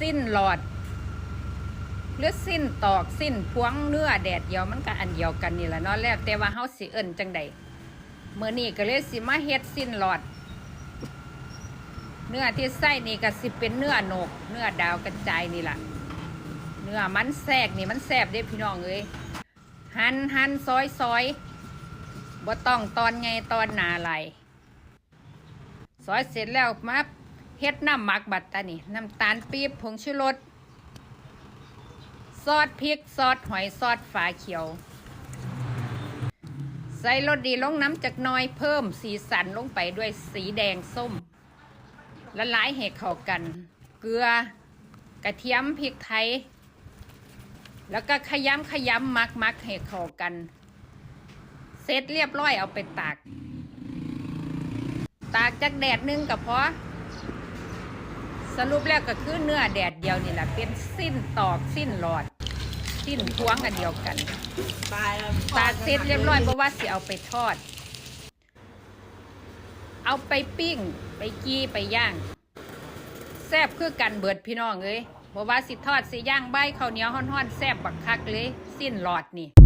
สิ้นหลอดหรือสิ้นตอกสิ้นพวงเนื้อแดดเดียวมันก็อันเดียวกันนี่แหละเนาะแล้วแต่ว่าเฮาสิเอิ้นจังใดเมื่อนี้ก็เลยสิมาเฮ็ดสิ้นหลอด เนื้อที่ใส่นี่ก็สิเป็นเนื้อโหนก เนื้อดาวกระจายนี่แหละเนื้อมันแทรกนี่มันแซ่บเด้พี่น้องเอ้ยหั่นหั่นซอยซอยบ่ต้องตอนไงตอนหนาไหลซอยเสร็จแล้วมา เฮ็ดน้ำหมักบัดตานี่น้ำตาลปี๊บผงชูรสซอสพริกซอสหอยซอสฝาเขียว ใส่รสดีลงน้ำจากน้อยเพิ่มสีสันลงไปด้วยสีแดงส้มละลายให้เข้ากัน เกลือกระเทียมพริกไทย แล้วก็ขยำขยำมักมักให้เข้ากัน เสร็จเรียบร้อยเอาไปตาก ตากจากแดดหนึงก็พอ สรุปแล้วก็คือเนื้อแดดเดียวนี่แหละเป็นสิ้นตอกสิ้นหลอด สิ้นพวงอันเดียวกันตายแล้วตากเสร็จเรียบร้อยเพราะว่าสิเอาไปทอด เอาไปปิ้ง ไปกี้ไปย่าง แซ่บคือกันเบิดพี่น้องเอ้ยเพราะว่าสิทอดสิย่างใบข้าวเหนียวฮ้อนๆแซ่บบักคักเลย สิ้นหลอดนี่